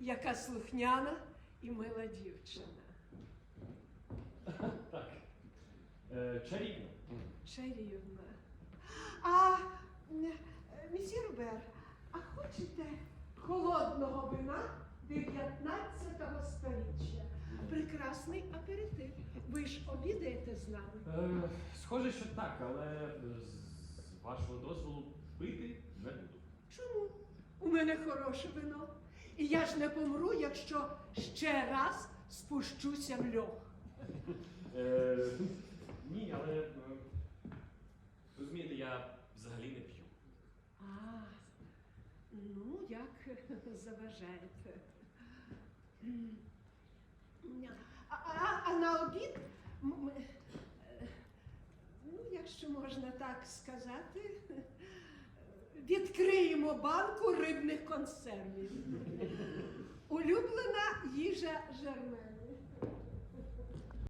яка слухняна і мила дівчина. Так. Е, чарівно. Чарівна. А, місьє Робер, а хочете холодного вина 19 століття? Прекрасний аперитив. Ви ж обідаєте з нами. Е, схоже, що так, але з вашого дозволу пити не буду. Чому? У мене хороше вино. І я ж не помру, якщо ще раз спущуся в льох. Е, ні, але е, розумієте, я взагалі не п'ю. А, ну, як заважаєте. А, а, а на обід, м- м- е, ну, якщо можна так сказати, Відкриємо банку рибних консервів. Улюблена їжа жермени.